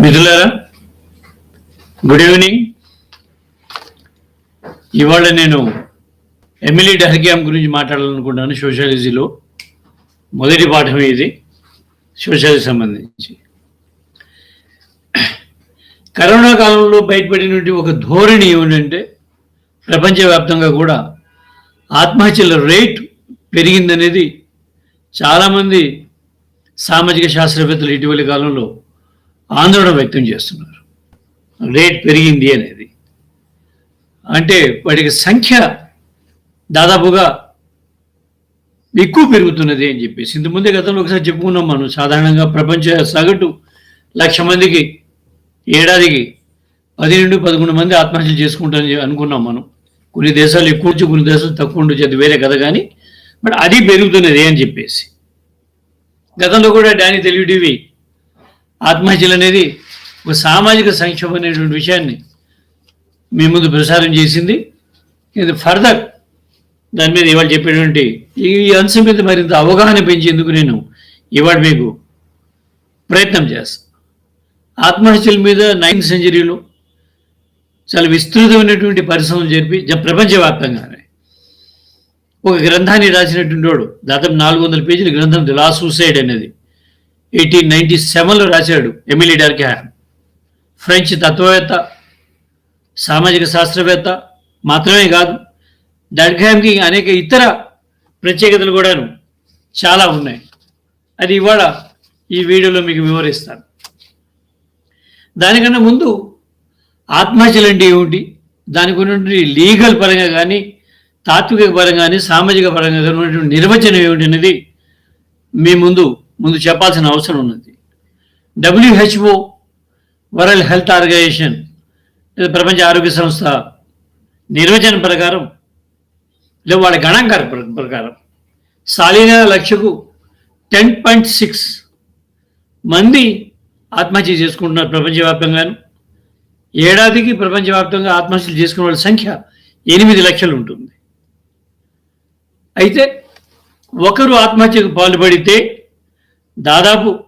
మిథులారా good evening. ఇవాళ నేను Emily డహర్గ్యామ్ గురించి మాట్లాడాలనుకుంటున్నాను సోషాలజీలో. మొదటి పాఠం ఇది సోషాలజీ సంబంధించి. కరోనా కాలంలో బయటపడినటువంటి ఒక ధోరణి ఏమిటంటే ప్రపంచవ్యాప్తంగా కూడా ఆత్మహత్యల రేట్ పెరిగిందనేది చాలామంది సామాజిక శాస్త్రవేత్తలు ఇటీవలి కాలంలో ఆందోళన వ్యక్తం చేస్తున్నారు. రేట్ పెరిగింది అనేది. అంటే వాటికి సంఖ్య దాదాపుగా ఎక్కువ పెరుగుతున్నది అని చెప్పేసి. ఇంతకుముందే గతంలో ఒకసారి చెప్పుకున్నాం మనం. సాధారణంగా ప్రపంచ సగటు లక్ష మందికి ఏడాదికి పది నుండి పదకొండు మంది ఆత్మహత్యలు చేసుకుంటారని అనుకున్నాం మనం. కొన్ని దేశాలు ఎక్కువ వచ్చి కొన్ని దేశాలు తక్కువ ఉండొచ్చు. అది వేరే కథ కానీ బట్ అది పెరుగుతున్నది అని చెప్పేసి. గతంలో కూడా డానీ తెలుగు టీవీ ఆత్మహత్యలు అనేది ఒక సామాజిక సంక్షోభం అనేటువంటి విషయాన్ని మీ ముందు ప్రసారం చేసింది. ఇది ఫర్దర్ దాని మీద ఇవాళ చెప్పేటువంటి ఈ అంశం మీద మరింత అవగాహన పెంచేందుకు నేను ఇవాళ మీకు ప్రయత్నం చేస్తాను ఆత్మహత్యల మీద నైన్త్ సెంచరీలో చాలా విస్తృతమైనటువంటి పరిశ్రమలు జరిపి ప్రపంచవ్యాప్తంగానే ఒక గ్రంథాన్ని రాసినటువంటి వాడు దాదాపు నాలుగు వందల పేజీల గ్రంథం ది లా సూసైడ్ అనేది. ఎయిటీన్ నైన్టీ సెవెన్లో రాశాడు ఎమిలీ డార్క్యామ్ ఫ్రెంచ్ తత్వవేత్త సామాజిక శాస్త్రవేత్త మాత్రమే కాదు డార్క్యామ్కి అనేక ఇతర ప్రత్యేకతలు కూడాను చాలా ఉన్నాయి. అది ఇవాళ ఈ వీడియోలో మీకు వివరిస్తాను. దానికన్నా ముందు ఆత్మహత్యలు అంటే ఏమిటి? దానికి ఉన్నటువంటి లీగల్ పరంగా కానీ తాత్విక పరంగా కానీ సామాజిక పరంగా కానీ ఉన్నటువంటి నిర్వచనం ఏమిటి అనేది మీ ముందు ముందు చెప్పాల్సిన అవసరం ఉన్నది. డబ్ల్యూహెచ్ఓ వరల్డ్ హెల్త్ ఆర్గనైజేషన్ లేదా ప్రపంచ ఆరోగ్య సంస్థ నిర్వచనం ప్రకారం లేదా వాళ్ళ గణాంకార ప్ర- ప్రకారం సాలీన లక్షకు టెన్ పాయింట్ సిక్స్ మంది ఆత్మహత్య చేసుకుంటున్నారు ప్రపంచవ్యాప్తంగాను. ఏడాదికి ప్రపంచవ్యాప్తంగా ఆత్మహత్యలు చేసుకునే వాళ్ళ సంఖ్య ఎనిమిది లక్షలు ఉంటుంది. అయితే ఒకరు ఆత్మహత్యకు పాల్పడితే దాదాపు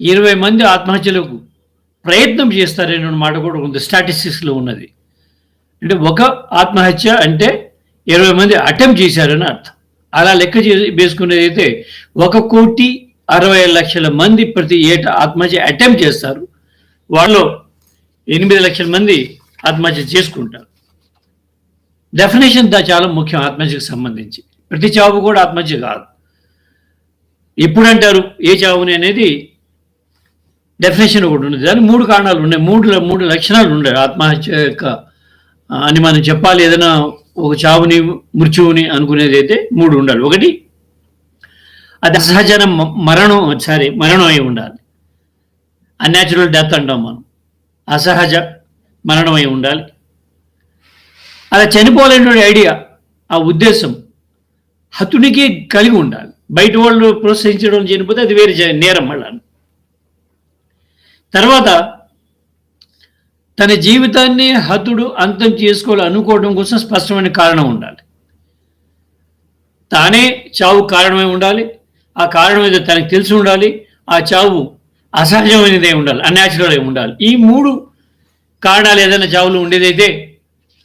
ఇరవై మంది ఆత్మహత్యలకు ప్రయత్నం చేస్తారనే మాట కూడా ఉంది స్టాటిస్టిక్స్లో ఉన్నది. అంటే ఒక ఆత్మహత్య అంటే ఇరవై మంది అటెంప్ట్ చేశారని అర్థం. అలా లెక్క చేసి వేసుకునేది అయితే ఒక కోటి అరవై లక్షల మంది ప్రతి ఏటా ఆత్మహత్య అటెంప్ట్ చేస్తారు. వాళ్ళు ఎనిమిది లక్షల మంది ఆత్మహత్య చేసుకుంటారు. డెఫినేషన్ దా చాలా ముఖ్యం ఆత్మహత్యకు సంబంధించి. ప్రతి చావు కూడా ఆత్మహత్య కాదు. ఎప్పుడు అంటారు ఏ చావుని అనేది డెఫినేషన్ ఒకటి ఉంది దానికి మూడు కారణాలు ఉన్నాయి. మూడు మూడు లక్షణాలు ఉన్నాయి. ఆత్మహత్య యొక్క అని మనం చెప్పాలి. ఏదైనా ఒక చావుని మృత్యువుని అనుకునేది అయితే మూడు ఉండాలి. ఒకటి అది అసహజన మరణం సారీ మరణం అయి ఉండాలి. అన్యాచురల్ డెత్ అంటాం మనం. అసహజ మరణం అయి ఉండాలి. అలా చనిపోలేనటువంటి ఐడియా ఆ ఉద్దేశం హతునికి కలిగి ఉండాలి. బయట వాళ్ళు ప్రోత్సహించడం చనిపోతే అది వేరే నేరం మళ్ళా. తర్వాత తన జీవితాన్ని హతుడు అంతం చేసుకోవాలి అనుకోవడం కోసం స్పష్టమైన కారణం ఉండాలి. తానే చావు కారణమై ఉండాలి. ఆ కారణం ఏదో తనకు తెలిసి ఉండాలి. ఆ చావు అసహజమైనదే ఉండాలి. అన్యాచురల్ అయి ఉండాలి. ఈ మూడు కారణాలు ఏదైనా చావులు ఉండేదైతే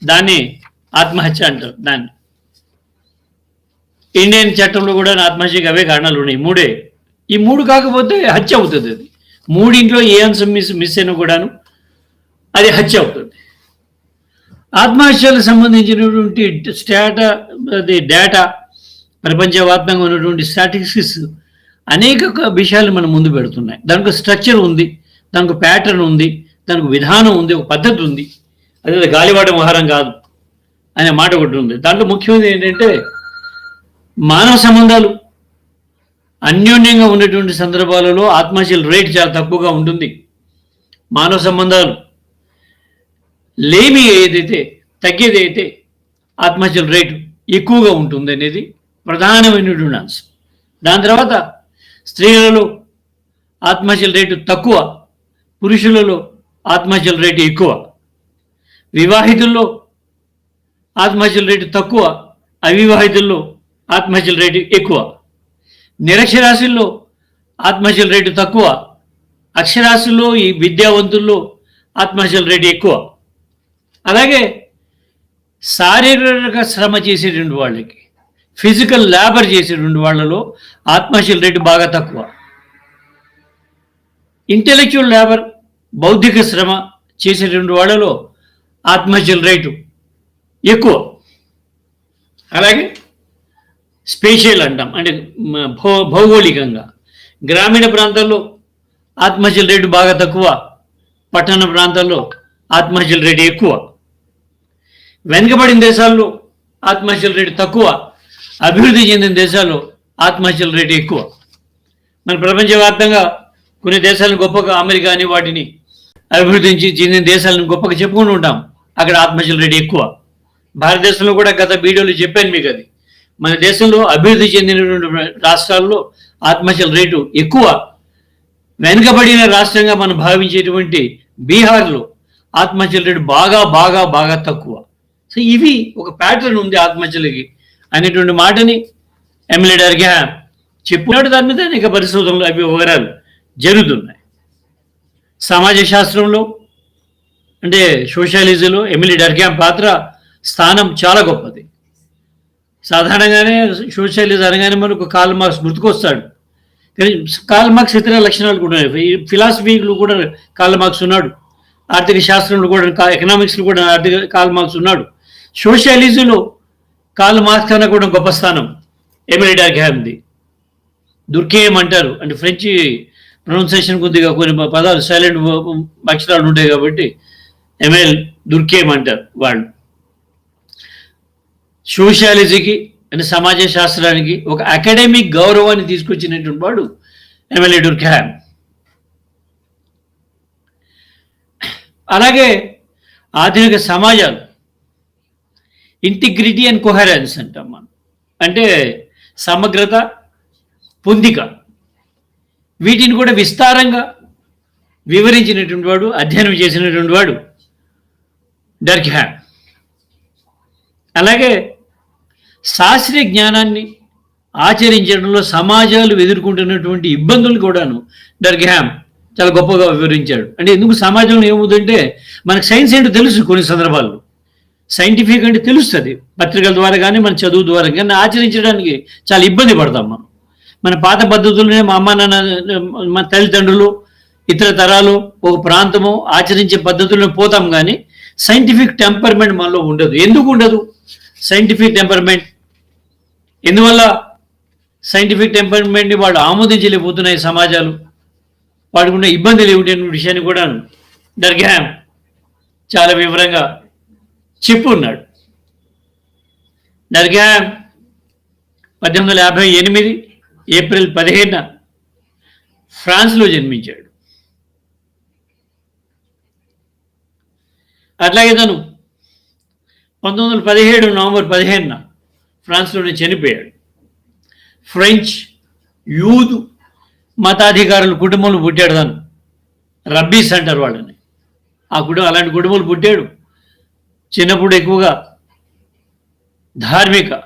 దాన్ని ఆత్మహత్య అంటారు. దాన్ని ఇండియన్ చట్టంలో కూడా ఆత్మహత్యకి అవే కారణాలు ఉన్నాయి. మూడే. ఈ మూడు కాకపోతే హత్య అవుతుంది అది. మూడింట్లో ఏ అంశం మిస్ మిస్ అయినా కూడాను అది హత్య అవుతుంది. ఆత్మహత్యలకు సంబంధించినటువంటి స్టాటా అది డేటా ప్రపంచవ్యాప్తంగా ఉన్నటువంటి స్టాటిస్టిక్స్ అనేక విషయాలు మనం ముందు పెడుతున్నాయి. దానికి స్ట్రక్చర్ ఉంది దానికి ప్యాటర్న్ ఉంది దానికి విధానం ఉంది ఒక పద్ధతి ఉంది. అదే గాలివాట వ్యవహారం కాదు అనే మాట ఒకటి ఉంది. దాంట్లో ముఖ్యమైనది ఏంటంటే మానవ సంబంధాలు. అన్యోన్యంగా ఉన్నటువంటి సందర్భాలలో ఆత్మహత్యల రేట్ చాలా తక్కువగా ఉంటుంది. మానవ సంబంధాలు. లేమి ఏదైతే తగ్గేది అయితే ఆత్మహత్యల రేటు ఎక్కువగా ఉంటుంది అనేది ప్రధానమైనటువంటి అంశం. దాని తర్వాత స్త్రీలలో ఆత్మహత్యల రేటు తక్కువ పురుషులలో ఆత్మహత్యల రేటు ఎక్కువ. వివాహితుల్లో ఆత్మహత్యల రేటు తక్కువ అవివాహితుల్లో ఆత్మహత్యల రేటు ఎక్కువ. నిరక్షరాస్యుల్లో ఆత్మహత్యల రేటు తక్కువ. అక్షరాస్యుల్లో ఈ విద్యావంతుల్లో ఆత్మహత్యల రేటు ఎక్కువ. అలాగే శారీరక శ్రమ చేసేటువంటి వాళ్ళకి ఫిజికల్ లేబర్ చేసేటువంటి వాళ్ళలో ఆత్మహత్యల రేటు బాగా తక్కువ. ఇంటెలెక్చువల్ లేబర్ బౌద్ధిక శ్రమ చేసేటువంటి వాళ్ళలో ఆత్మహత్యల రేటు ఎక్కువ. అలాగే స్పేషియల్ అంటాం. అంటే భౌ- భౌగోళికంగా. గ్రామీణ ప్రాంతాల్లో ఆత్మహత్యల రేటు బాగా తక్కువ. పట్టణ ప్రాంతాల్లో ఆత్మహత్యల రేటు ఎక్కువ. వెనుకబడిన దేశాల్లో ఆత్మహత్యల రేటు తక్కువ. అభివృద్ధి చెందిన దేశాల్లో ఆత్మహత్యల రేటు ఎక్కువ. మన ప్రపంచవ్యాప్తంగా కొన్ని దేశాలను గొప్పగా అమెరికా అని వాటిని అభివృద్ధి చెందిన దేశాలను గొప్పగా చెప్పుకుంటూ ఉంటాం. అక్కడ ఆత్మహత్యల రేటు ఎక్కువ. భారతదేశంలో కూడా గత వీడియోలో చెప్పాను మీకు అది. మన దేశంలో అభివృద్ధి చెందినటువంటి రాష్ట్రాల్లో ఆత్మహత్యల రేటు ఎక్కువ. వెనుకబడిన రాష్ట్రంగా మనం భావించేటువంటి బీహార్లో ఆత్మహత్యల రేటు బాగా బాగా బాగా తక్కువ. సో ఇవి ఒక ప్యాటర్న్ ఉంది ఆత్మహత్యలకి అనేటువంటి మాటని ఎమ్మెల్యే గారికి చెప్పినట్టు దాని మీద అనేక పరిశోధనలు అవి వివరాలు జరుగుతున్నాయి. సమాజ శాస్త్రంలో అంటే సోషాలిజంలో ఎమ్మెల్యే డర్గ్యామ్ పాత్ర స్థానం చాలా గొప్పది. సాధారణంగానే సోషలిజం అనగానే మనకు కాల్ మార్క్స్ గుర్తుకొస్తాడు. కానీ కాల్ మార్క్స్ ఇతర లక్షణాలు కూడా ఉన్నాయి. ఈ ఫిలాసఫీలో కూడా కాల్ మార్క్స్ ఉన్నాడు. ఆర్థిక శాస్త్రంలో కూడా ఎకనామిక్స్లో కూడా ఆర్థిక కాల్ మార్క్స్ ఉన్నాడు. సోషలిజంలో కాల్ మార్క్స్ కన్నా కూడా గొప్ప స్థానం ఎమిలీ గ్యామ్ది దుర్కేయం అంటారు? అంటే ఫ్రెంచి ప్రొనౌన్సియేషన్ కొద్దిగా కొన్ని పదాలు సైలెంట్ అక్షరాలు ఉంటాయి కాబట్టి ఎమ్ఎల్ దుర్కేయం అంటారు వాళ్ళు? సోషియాలజీకి అంటే సమాజ శాస్త్రానికి ఒక అకాడమిక్ గౌరవాన్ని తీసుకొచ్చినటువంటి వాడు ఎమ్మెల్యే డుర్ఖామ్ అలాగే ఆధునిక సమాజాలు ఇంటిగ్రిటీ అండ్ కొహరెన్స్ అంటాం మనం అంటే సమగ్రత పొందిక. వీటిని కూడా విస్తారంగా వివరించినటువంటి వాడు అధ్యయనం చేసినటువంటి వాడు డర్ఖ్యామ్ అలాగే శాస్త్రీయ జ్ఞానాన్ని ఆచరించడంలో సమాజాలు ఎదుర్కొంటున్నటువంటి ఇబ్బందులు కూడాను డర్గ్యామ్ చాలా గొప్పగా వివరించాడు. అంటే ఎందుకు సమాజంలో ఏముందంటే మనకు సైన్స్ ఏంటో తెలుసు కొన్ని సందర్భాల్లో. సైంటిఫిక్ అంటే తెలుస్తుంది. పత్రికల ద్వారా కానీ మన చదువు ద్వారా కానీ ఆచరించడానికి చాలా ఇబ్బంది పడతాం మనం. మన పాత పద్ధతులనే మా అమ్మ నాన్న మన తల్లిదండ్రులు ఇతర తరాలు ఒక ప్రాంతము ఆచరించే పద్ధతులను పోతాం కానీ సైంటిఫిక్ టెంపర్మెంట్ మనలో ఉండదు. ఎందుకు ఉండదు? సైంటిఫిక్ టెంపర్మెంట్ ఎందువల్ల సైంటిఫిక్ టెంపర్మెంట్ని వాళ్ళు ఆమోదించలేకపోతున్నాయి సమాజాలు? వాడుకున్న ఉన్న ఇబ్బందులు ఏమిటి అనే విషయాన్ని కూడా డర్గ్యామ్ చాలా వివరంగా చెప్పు ఉన్నాడు డర్గ్యామ్ పద్దెనిమిది వందల యాభై ఎనిమిది ఏప్రిల్ పదిహేన ఫ్రాన్స్లో జన్మించాడు. అట్లాగే తను పంతొమ్మిది వందల పదిహేడు నవంబర్ పదిహేనున ఫ్రాన్స్లోనే చనిపోయాడు. ఫ్రెంచ్ యూదు మతాధికారుల కుటుంబంలో పుట్టాడు తను. రబ్బీస్ అంటారు వాళ్ళని. ఆ కుటుంబం అలాంటి కుటుంబాలు పుట్టాడు. చిన్నప్పుడు ఎక్కువగా ధార్మిక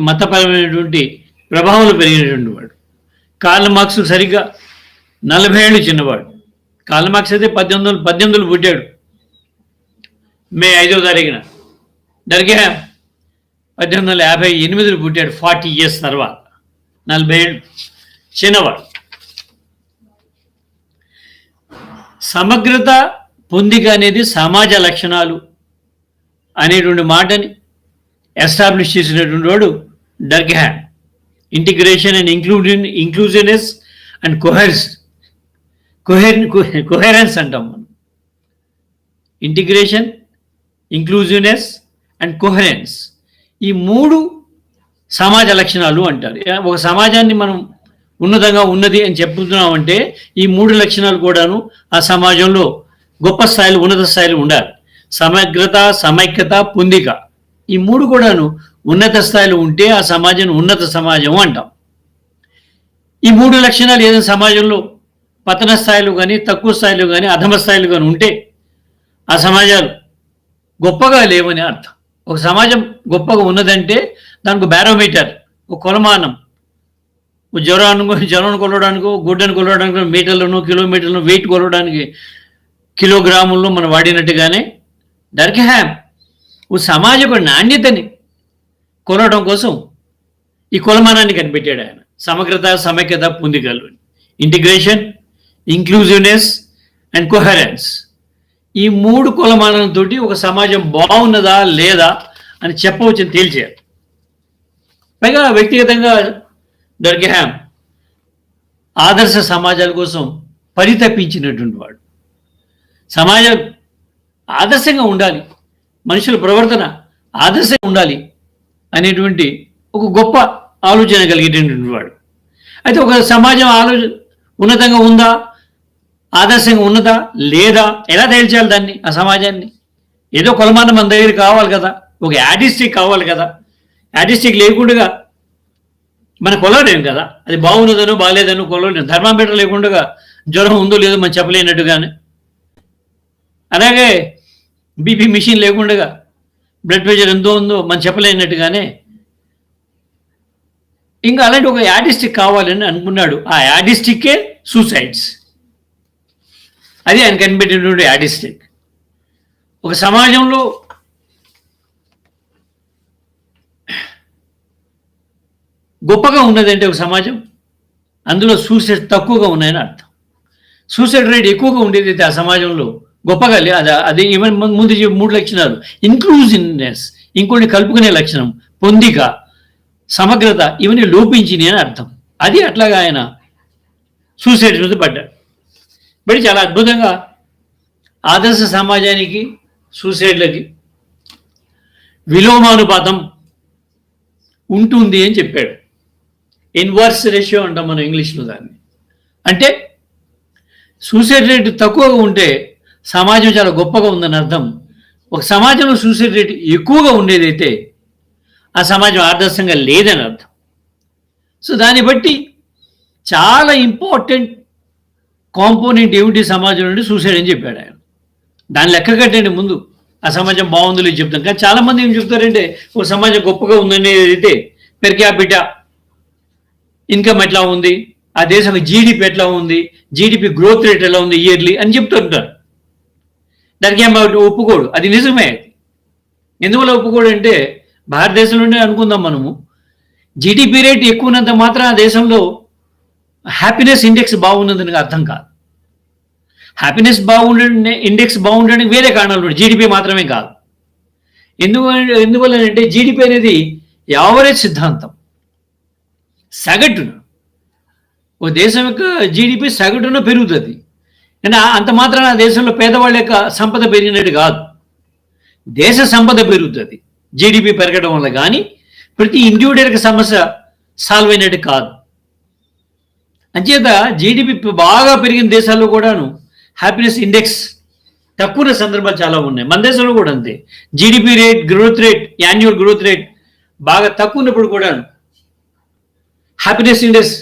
మతపరమైనటువంటి ప్రభావంలో పెరిగినటువంటి వాడు. కార్ల మార్క్స్ సరిగ్గా నలభై ఏళ్ళు చిన్నవాడు. కార్ల మార్క్స్ అయితే పద్దెనిమిది వందలు పద్దెనిమిదిలో పుట్టాడు. మే ఐదో తారీఖున. దర్గా పద్దెనిమిది వందల యాభై ఎనిమిదిలో పుట్టాడు ఫార్టీ ఇయర్స్ తర్వాత. నలభై ఏడు చిన్నవాడు. సమగ్రత పొందిక అనేది సమాజ లక్షణాలు అనేటువంటి మాటని ఎస్టాబ్లిష్ చేసినటువంటి వాడు Durkheim integration and inclusion inclusiveness and కొహెర్స్ కొహెర్ కొహెరెన్స్ అంటాం మనం. Integration inclusiveness and coherence. ఈ మూడు సమాజ లక్షణాలు అంటారు. ఒక సమాజాన్ని మనం ఉన్నతంగా ఉన్నది అని చెప్తున్నామంటే ఈ మూడు లక్షణాలు కూడాను ఆ సమాజంలో గొప్ప స్థాయిలో ఉన్నత స్థాయిలో ఉండాలి. సమగ్రత సమైక్యత పొందిక. ఈ మూడు కూడాను ఉన్నత స్థాయిలో ఉంటే ఆ సమాజం ఉన్నత సమాజం అంటాం. ఈ మూడు లక్షణాలు ఏదైనా సమాజంలో పతన స్థాయిలో కానీ తక్కువ స్థాయిలో కానీ అధమ స్థాయిలో కానీ ఉంటే ఆ సమాజాలు గొప్పగా లేవని అర్థం. ఒక సమాజం గొప్పగా ఉన్నదంటే దానికి బ్యారోమీటర్ ఒక కొలమానం. జ్వరం జ్వరం కొలవడానికి గుడ్డను కొలవడానికి మీటర్లను కిలోమీటర్లను వెయిట్ కొలవడానికి కిలోగ్రాములను మనం వాడినట్టుగానే డర్క్హామ్ ఓ సమాజపు నాణ్యతని కొలవడం కోసం ఈ కొలమానాన్ని కనిపెట్టాడు ఆయన. సమగ్రత సమైక్యత పొందికలు. ఇంటిగ్రేషన్ ఇంక్లూజివ్నెస్ అండ్ కొహరెన్స్ ఈ మూడు కొలమానంతో ఒక సమాజం బాగున్నదా లేదా అని చెప్పవచ్చని తేల్చారు పైగా వ్యక్తిగతంగా దర్గహామ్ ఆదర్శ సమాజాల కోసం పరితపించినటువంటి వాడు. సమాజం ఆదర్శంగా ఉండాలి. మనుషుల ప్రవర్తన ఆదర్శంగా ఉండాలి అనేటువంటి ఒక గొప్ప ఆలోచన కలిగేటటువంటి వాడు. అయితే ఒక సమాజం ఆలోచన ఉన్నతంగా ఉందా? ఆదర్శంగా ఉన్నదా? లేదా? ఎలా తేల్చాలి దాన్ని ఆ సమాజాన్ని? ఏదో కొలమానం మన దగ్గర కావాలి కదా ఒక యాటిస్టిక్ కావాలి కదా. యాటిస్టిక్ లేకుండా మన కొలవలేం కదా? అది బాగున్నదనో బాగాలేదనో కొలవలేం థర్మామీటర్ లేకుండా జ్వరం ఉందో లేదో మనం చెప్పలేనట్టుగానే. అలాగే బీపీ మిషన్ లేకుండా బ్లడ్ ప్రెషర్ ఎంతో ఉందో మనం చెప్పలేనట్టుగానే. ఇంకా అలాంటి ఒక యాడిస్టిక్ కావాలని అనుకున్నాడు. ఆ యాడిస్టిక్కే సూసైడ్స్ అది ఆయన కనిపెట్టినటువంటి యాడిస్టిక్ ఒక సమాజంలో గొప్పగా ఉన్నదంటే ఒక సమాజం అందులో సూసైడ్ తక్కువగా ఉన్నాయని అర్థం. సూసైడ్ రేట్ ఎక్కువగా ఉండేది అయితే ఆ సమాజంలో గొప్పగా లే అది అది ఈవెన్ ముందు మూడు లక్షణాలు. ఇన్క్లూజివ్నెస్ ఇంకోటి కలుపుకునే లక్షణం పొందిక సమగ్రత ఇవన్నీ లోపించినాయి అని అర్థం. అది అట్లాగా ఆయన సూసైడ్ మీద పడ్డాడు. బట్ చాలా అద్భుతంగా ఆదర్శ సమాజానికి సూసైడ్లకి విలోమానుపాతం ఉంటుంది అని చెప్పాడు. ఇన్వర్స్ రేషియో అంటాం మనం ఇంగ్లీష్లో దాన్ని. అంటే సూసైడ్ రేట్ తక్కువగా ఉంటే సమాజం చాలా గొప్పగా ఉందని అర్థం. ఒక సమాజంలో సూసైడ్ రేట్ ఎక్కువగా ఉండేదైతే ఆ సమాజం ఆదర్శంగా లేదని అర్థం. సో దాన్ని బట్టి చాలా ఇంపార్టెంట్ కాంపోనెంట్ ఏమిటి సమాజం నుండి సూసైడ్ అని చెప్పాడు ఆయన. దాన్ని లెక్క కట్టండి ముందు. ఆ సమాజం బాగుందో లేదు చెప్తాం. కానీ చాలా మంది ఏం చెప్తారంటే ఓ సమాజం గొప్పగా ఉందని అయితే పెర్ ఇన్కమ్ ఎట్లా ఉంది? ఆ దేశం జీడిపి ఎట్లా ఉంది? జీడిపి గ్రోత్ రేట్ ఎలా ఉంది ఇయర్లీ అని చెప్తుంటారు. దానికి ఏం ఒప్పుకోడు. అది నిజమే ఎందువల్ల ఒప్పుకోడు అంటే భారతదేశంలోనే అనుకుందాం మనము. జీడిపి రేట్ ఎక్కువ ఉన్నంత మాత్రం ఆ దేశంలో హ్యాపీనెస్ ఇండెక్స్ బాగున్నదని అర్థం కాదు. హ్యాపీనెస్ బాగుండే ఇండెక్స్ బాగుండడానికి వేరే కారణాలు ఉన్నాయి. జీడిపి మాత్రమే కాదు. ఎందుకు ఎందువల్లనంటే జీడిపి అనేది యావరేజ్ సిద్ధాంతం. సగటున ఓ దేశం యొక్క జీడిపి సగటున పెరుగుతుంది. కానీ అంత మాత్రాన ఆ దేశంలో పేదవాళ్ళ యొక్క సంపద పెరిగినట్టు కాదు. దేశ సంపద పెరుగుతుంది. జీడిపి పెరగడం వల్ల కానీ ప్రతి ఇండివిజువల్కి సమస్య సాల్వ్ అయినట్టు కాదు. అంచేత జీడిపి బాగా పెరిగిన దేశాల్లో కూడాను హ్యాపీనెస్ ఇండెక్స్ తక్కువ సందర్భాలు చాలా ఉన్నాయి. మన దేశంలో కూడా అంతే. GDP rate growth rate annual growth rate బాగా తక్కువ ఉన్నప్పుడు కూడా హ్యాపీనెస్ ఇండెక్స్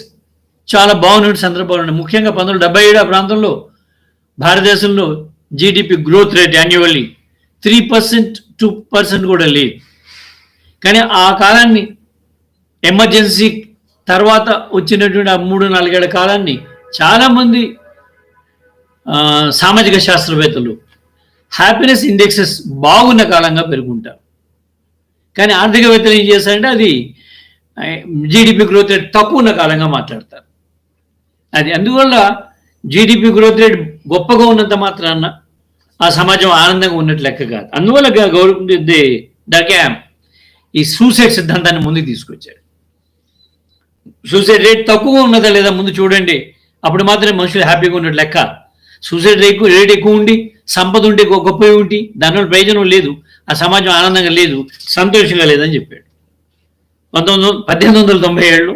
చాలా బాగున్న సందర్భాలు ఉన్నాయి. ముఖ్యంగా పంతొమ్మిది డెబ్బై ఏడు ఆ ప్రాంతంలో భారతదేశంలో GDP growth rate annually three percent two percent కూడా లేదు. కానీ ఆ కాలాన్ని ఎమర్జెన్సీ తర్వాత వచ్చినటువంటి ఆ మూడు నాలుగేళ్ళ కాలాన్ని చాలామంది సామాజిక శాస్త్రవేత్తలు హ్యాపీనెస్ ఇండెక్సెస్ బాగున్న కాలంగా పెరుగుంటారు. కానీ ఆర్థికవేత్తలు ఏం చేస్తారంటే అది జీడిపి గ్రోత్ రేట్ తక్కువ ఉన్న కాలంగా మాట్లాడతారు. అది అందువల్ల జీడిపి గ్రోత్ రేట్ గొప్పగా ఉన్నంత మాత్రాన ఆ సమాజం ఆనందంగా ఉన్నట్టు లెక్క కాదు. అందువల్ల గౌరవ డకామ్ ఈ సూసైడ్ సిద్ధాంతాన్ని ముందుకు తీసుకొచ్చాడు సూసైడ్ రేట్ తక్కువ ఉన్నదా లేదా ముందు చూడండి. అప్పుడు మాత్రమే మనుషులు హ్యాపీగా ఉన్నట్టు లెక్క. సూసైడ్ రేట్ రేట్ ఎక్కువ ఉండి సంపద ఉంటే గొ- గొప్ప ఉండి దానివల్ల ప్రయోజనం లేదు. ఆ సమాజం ఆనందంగా లేదు సంతోషంగా లేదని చెప్పాడు. పంతొమ్మిది వందల పద్దెనిమిది వందల తొంభై ఏడులో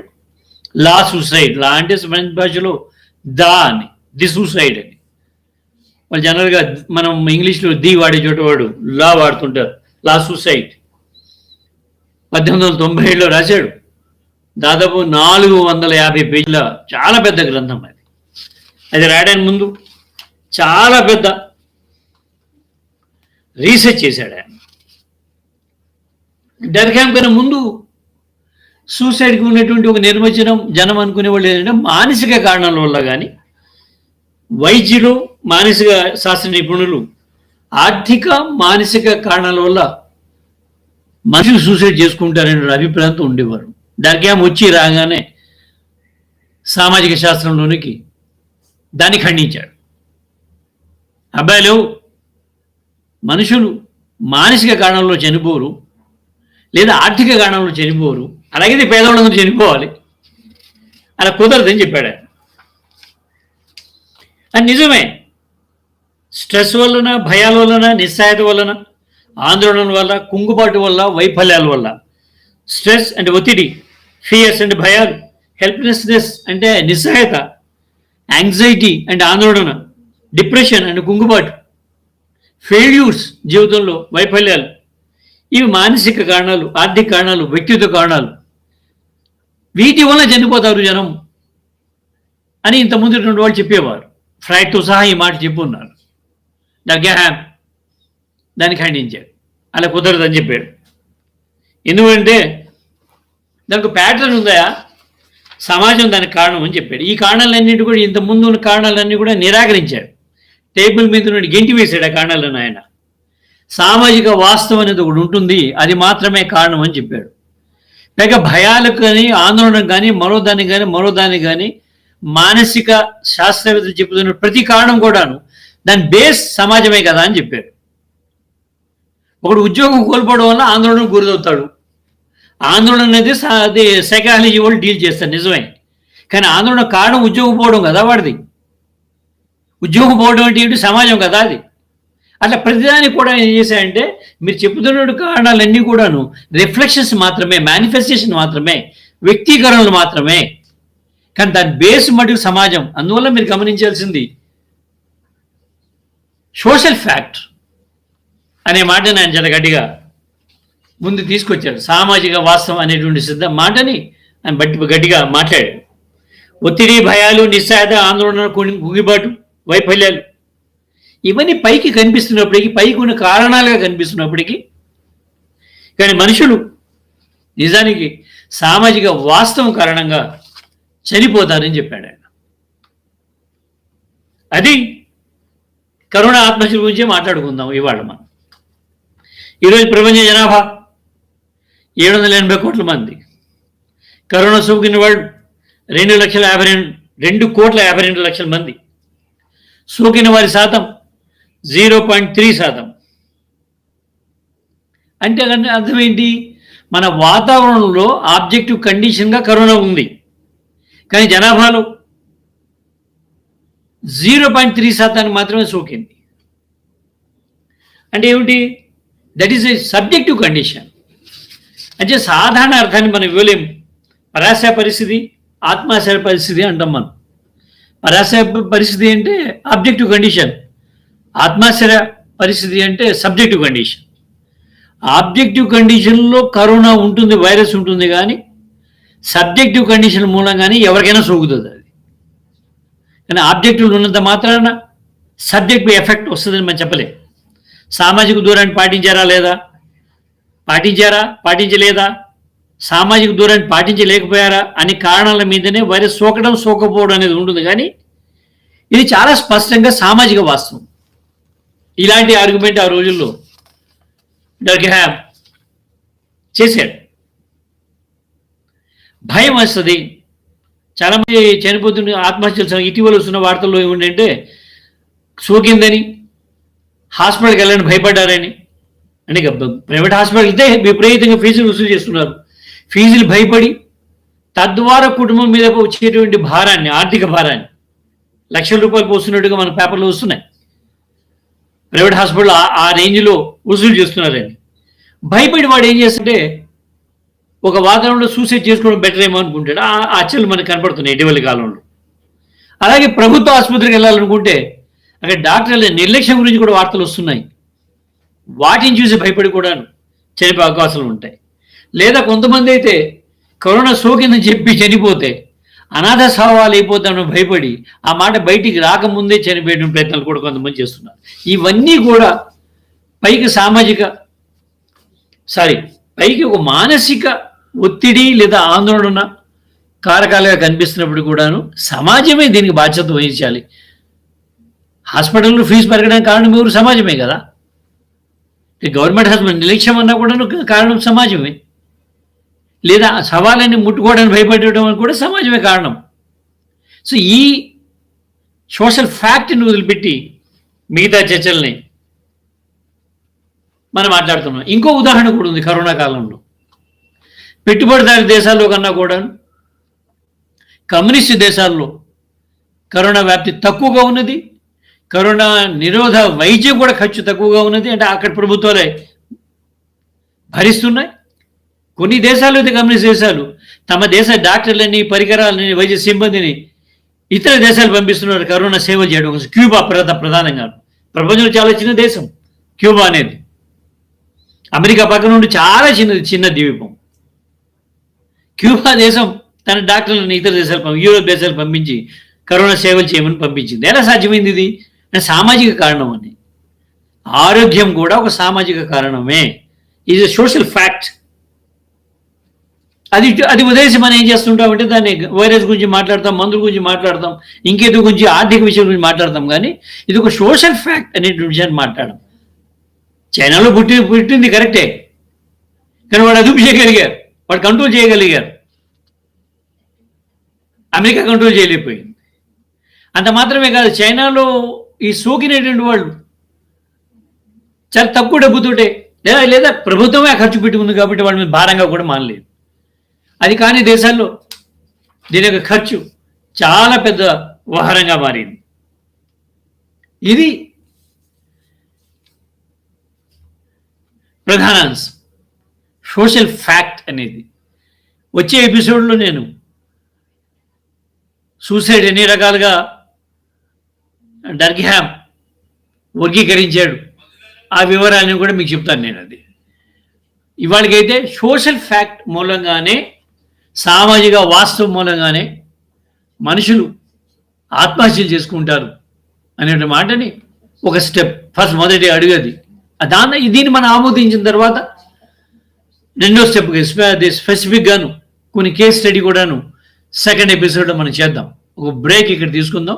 లా సూసైడ్ లా అంటే ఫ్రెంచ్ భాషలో దా అని ది సూసైడ్ అని. వాళ్ళు జనరల్గా మనం ఇంగ్లీష్లో ది వాడే చోట వాడు లా వాడుతుంటారు. లా సూసైడ్ పద్దెనిమిది వందల తొంభై ఏడులో రాశాడు. దాదాపు నాలుగు వందల యాభై పేజీల చాలా పెద్ద గ్రంథం అది. అది రాయడానికి ముందు చాలా పెద్ద రీసెర్చ్ చేశాడు ఆయన. డర్ఖామ్ కన్నా ముందు సూసైడ్కి ఉన్నటువంటి ఒక నిర్వచనం జనం అనుకునే వాళ్ళు ఏంటంటే మానసిక కారణాల వల్ల కానీ వైద్యులు మానసిక శాస్త్ర నిపుణులు ఆర్థిక మానసిక కారణాల వల్ల మనుషులు సూసైడ్ చేసుకుంటారనే అభిప్రాయంతో ఉండేవారు. దర్గా ముచ్చి వచ్చి రాగానే సామాజిక శాస్త్రంలోనికి దాన్ని ఖండించాడు. అబ్బాయిలు మనుషులు మానసిక కారణంలో చనిపోరు లేదా ఆర్థిక కారణంలో చనిపోరు. అలాగే పేదవాళ్ళందరూ చనిపోవాలి. అలా కుదరదని చెప్పాడు ఆయన. అది నిజమే. స్ట్రెస్ వలన భయాల వలన నిస్సాయత వలన ఆందోళన వల్ల కుంగుబాటు వల్ల వైఫల్యాల వల్ల స్ట్రెస్ అంటే ఒత్తిడి ఫియర్స్ అంటే భయాలు హెల్ప్లెస్నెస్ అంటే నిస్సహాయత యాంగ్జైటీ అండ్ ఆందోళన డిప్రెషన్ అండ్ కుంగుబాటు ఫెయిల్యూర్స్ జీవితంలో వైఫల్యాలు ఇవి మానసిక కారణాలు ఆర్థిక కారణాలు వ్యక్తిత్వ కారణాలు వీటి వల్ల చనిపోతారు జనం అని ఇంతకుముందు వాళ్ళు చెప్పేవారు ఫ్రైడ్తో సహా ఈ మాట చెప్పున్నారు డాక్టర్ హ్యామ్ దాన్ని ఖండించాడు అలా కుదరదని చెప్పాడు ఎందుకంటే దానికి ప్యాటర్న్ ఉందా సమాజం దానికి కారణం అని చెప్పాడు. ఈ కారణాలన్నింటి కూడా ఇంత ముందు ఉన్న కారణాలన్నీ కూడా నిరాకరించాడు. టేబుల్ మీద నుండి గెంటి వేశాడు ఆ కారణాలను ఆయన. సామాజిక వాస్తవం అనేది ఒకటి ఉంటుంది. అది మాత్రమే కారణం అని చెప్పాడు. పైగా భయాలకు కానీ ఆందోళన కానీ మరో దానికి కానీ మరో దానికి కానీ మానసిక శాస్త్రవేత్తలు చెబుతున్న ప్రతి కారణం కూడాను దాని బేస్ సమాజమే కదా అని చెప్పాడు. ఒకడు ఉద్యోగం కోల్పోవడం వల్ల ఆందోళనకు గురిదవుతాడు ఆందోళన అనేది అది సైకాలజీ వాళ్ళు డీల్ చేస్తారు నిజమే. కానీ ఆందోళన కారణం ఉద్యోగం పోవడం కదా వాడిది. ఉద్యోగం పోవడం అంటే ఏంటి? సమాజం కదా అది. అట్లా ప్రతిదానికి కూడా ఏం చేశాయంటే మీరు చెప్తున్న కారణాలన్నీ కూడాను రిఫ్లెక్షన్స్ మాత్రమే మేనిఫెస్టేషన్ మాత్రమే వ్యక్తీకరణలు మాత్రమే. కానీ దాని బేస్ మటుకు సమాజం. అందువల్ల మీరు గమనించాల్సింది సోషల్ ఫ్యాక్ట్ అనే మాట నేను చాలా గట్టిగా ముందు తీసుకొచ్చాడు. సామాజిక వాస్తవం అనేటువంటి సిద్ధ మాటని ఆయన బట్టి గట్టిగా మాట్లాడాడు. ఒత్తిడి భయాలు నిస్సాయత ఆందోళన కొన్ని కుంగిబాటు వైఫల్యాలు. ఇవన్నీ పైకి కనిపిస్తున్నప్పటికీ పైకి ఉన్న కారణాలుగా కనిపిస్తున్నప్పటికీ కానీ మనుషులు నిజానికి సామాజిక వాస్తవం కారణంగా చనిపోతారని చెప్పాడు ఆయన. అది కరోనా ఆత్మహత్య గురించి మాట్లాడుకుందాం ఇవాళ మనం. ఈరోజు ప్రపంచ జనాభా ఏడు వందల ఎనభై కోట్ల మంది. కరోనా సోకిన వాళ్ళు రెండు లక్షల యాభై రెండు రెండు కోట్ల యాభై రెండు లక్షల మంది. సోకిన వారి శాతం జీరో పాయింట్ త్రీ శాతం. అంటే అంటే అర్థం ఏంటి? మన వాతావరణంలో ఆబ్జెక్టివ్ కండిషన్గా కరోనా ఉంది. కానీ జనాభాలో జీరో పాయింట్ త్రీ శాతానికి మాత్రమే సోకింది. అంటే ఏమిటి? That is a subjective condition అంటే సాధారణ అర్థాన్ని మనం ఇవ్వలేము పరాశ పరిస్థితి ఆత్మాశయ పరిస్థితి అంటాం మనం. పరాశ పరిస్థితి అంటే ఆబ్జెక్టివ్ కండిషన్. ఆత్మాశయ పరిస్థితి అంటే సబ్జెక్టివ్ కండిషన్. ఆబ్జెక్టివ్ కండిషన్లో కరోనా ఉంటుంది వైరస్ ఉంటుంది కానీ సబ్జెక్టివ్ కండిషన్ మూలంగానే ఎవరికైనా సోకుతుంది అది. కానీ ఆబ్జెక్టివ్ ఉన్నంత మాత్రాన సబ్జెక్ట్ ఎఫెక్ట్ వస్తుందని మనం చెప్పలేం. సామాజిక దూరాన్ని పాటించారా లేదా? పాటించారా? పాటించలేదా? సామాజిక దూరాన్ని పాటించలేకపోయారా? అనే కారణాల మీదనే వైరస్ సోకడం సోకపోవడం అనేది ఉంటుంది. కానీ ఇది చాలా స్పష్టంగా సామాజిక వాస్తవం. ఇలాంటి ఆర్గ్యుమెంట్ ఆ రోజుల్లో డాక్టర్ హ్యామ్ చేశాడు. భయం వస్తుంది. చాలామంది చనిపోతున్న ఆత్మహత్యలు ఇటీవల వస్తున్న వార్తల్లో ఏమిటంటే సోకిందని హాస్పిటల్కి వెళ్ళని భయపడ్డారని అంటే ప్రైవేట్ హాస్పిటల్ అయితే విపరీతంగా ఫీజులు వసూలు చేస్తున్నారు. ఫీజులు భయపడి తద్వారా కుటుంబం మీద వచ్చేటువంటి భారాన్ని ఆర్థిక భారాన్ని లక్షల రూపాయలు పోస్తున్నట్టుగా మన పేపర్లో వస్తున్నాయి. ప్రైవేట్ హాస్పిటల్ ఆ- రేంజ్లో వసూలు చేస్తున్నారని భయపడి వాడు ఏం చేస్తుంటే ఒక వాతావరణంలో సూసైడ్ చేసుకోవడం బెటర్ ఏమో అనుకుంటాడు. ఆ ఆ అచ్చలు మనకు కనపడుతున్నాయి ఇటీవలి కాలంలో. అలాగే ప్రభుత్వ ఆసుపత్రికి వెళ్ళాలనుకుంటే అక్కడ డాక్టర్ల నిర్లక్ష్యం గురించి కూడా వార్తలు వస్తున్నాయి. వాటిని చూసి భయపడి కూడాను చనిపోయే అవకాశాలు ఉంటాయి. లేదా కొంతమంది అయితే కరోనా సోకిందని చెప్పి చనిపోతే అనాథ స్వభావాలు అయిపోతామని భయపడి ఆ మాట బయటికి రాకముందే చనిపోయడం ప్రయత్నాలు కూడా కొంతమంది చేస్తున్నారు. ఇవన్నీ కూడా పైకి సామాజిక సారీ పైకి ఒక మానసిక ఒత్తిడి లేదా ఆందోళన కారకాలుగా కనిపిస్తున్నప్పుడు కూడాను సమాజమే దీనికి బాధ్యత వహించాలి. హాస్పిటల్లో ఫీజు పెరగడానికి కారణం ఎవరు? సమాజమే కదా. గవర్నమెంట్ హాస్పిటల్ నిర్లక్ష్యం అన్నా కూడా కారణం సమాజమే. లేదా సవాళ్ళని ముట్టుకోవడానికి భయపడటం కూడా సమాజమే కారణం. సో ఈ సోషల్ ఫ్యాక్ట్ని వదిలిపెట్టి మిగతా చర్చల్ని మనం మాట్లాడుతున్నాం. ఇంకో ఉదాహరణ కూడా ఉంది కరోనా కాలంలో. పెట్టుబడిదారి దేశాల్లో కన్నా కూడా కమ్యూనిస్ట్ దేశాల్లో కరోనా వ్యాప్తి తక్కువగా ఉన్నది. కరోనా నిరోధ వైద్యం కూడా ఖర్చు తక్కువగా ఉన్నది. అంటే అక్కడ ప్రభుత్వాలే భరిస్తున్నాయి. కొన్ని దేశాలు అయితే కమ్యూనిస్ట్ దేశాలు తమ దేశ డాక్టర్లని పరికరాలని వైద్య సిబ్బందిని ఇతర దేశాలు పంపిస్తున్నారు. కరోనా సేవలు చేయడం కోసం. క్యూబా ప్రధ ప్రధానంగా. ప్రపంచంలో చాలా చిన్న దేశం. క్యూబా అనేది. అమెరికా పక్కన నుండి చాలా చిన్నది చిన్న ద్వీపం. క్యూబా దేశం తన డాక్టర్లను ఇతర దేశాలు పంపి- యూరోప్ దేశాలు పంపించి కరోనా సేవలు చేయమని పంపించింది. ఎలా సాధ్యమైంది ఇది? సామాజిక కారణం అని. ఆరోగ్యం కూడా ఒక సామాజిక కారణమే. ఇది సోషల్ ఫ్యాక్ట్ అది అది వదిలేసి మనం ఏం చేస్తుంటామంటే దాన్ని వైరస్ గురించి మాట్లాడతాం మందుల గురించి మాట్లాడతాం ఇంకేదో గురించి ఆర్థిక విషయం గురించి మాట్లాడతాం. కానీ ఇది ఒక సోషల్ ఫ్యాక్ట్ అనేటువంటి విషయాన్ని మాట్లాడడం. చైనాలో పుట్టి పుట్టింది కరెక్టే కానీ వాడు అదుపు చేయగలిగారు వాడు కంట్రోల్ చేయగలిగారు. అమెరికా కంట్రోల్ చేయలేకపోయింది. అంత మాత్రమే కాదు చైనాలో ఈ సోకినటువంటి వాళ్ళు. చాలా తక్కువ డబ్బుతోటే. లేదా లేదా ప్రభుత్వమే ఖర్చు పెట్టుకుంది కాబట్టి వాళ్ళ మీద భారంగా కూడా మానలేదు. అది కాని దేశాల్లో దీని యొక్క ఖర్చు చాలా పెద్ద వ్యవహారంగా మారింది. ఇది ప్రధాన అంశం. సోషల్ ఫ్యాక్ట్ అనేది. వచ్చే ఎపిసోడ్లో నేను సూసైడ్ ఎన్ని రకాలుగా డర్గ్హామ్ వర్గీకరించాడు. ఆ వివరాలను కూడా మీకు చెప్తాను నేను అది. ఇవాళకైతే సోషల్ ఫ్యాక్ట్ మూలంగానే సామాజిక వాస్తవం మూలంగానే మనుషులు ఆత్మహత్యలు చేసుకుంటారు అనే మాటని ఒక స్టెప్ ఫస్ట్ మొదటి అడుగది దాన్ని దీన్ని మనం ఆమోదించిన తర్వాత రెండో స్టెప్ స్పెసిఫిక్ స్పెసిఫిక్గాను కొన్ని కేస్ స్టడీ కూడాను సెకండ్ ఎపిసోడ్లో మనం చేద్దాం. ఒక బ్రేక్ ఇక్కడ తీసుకుందాం.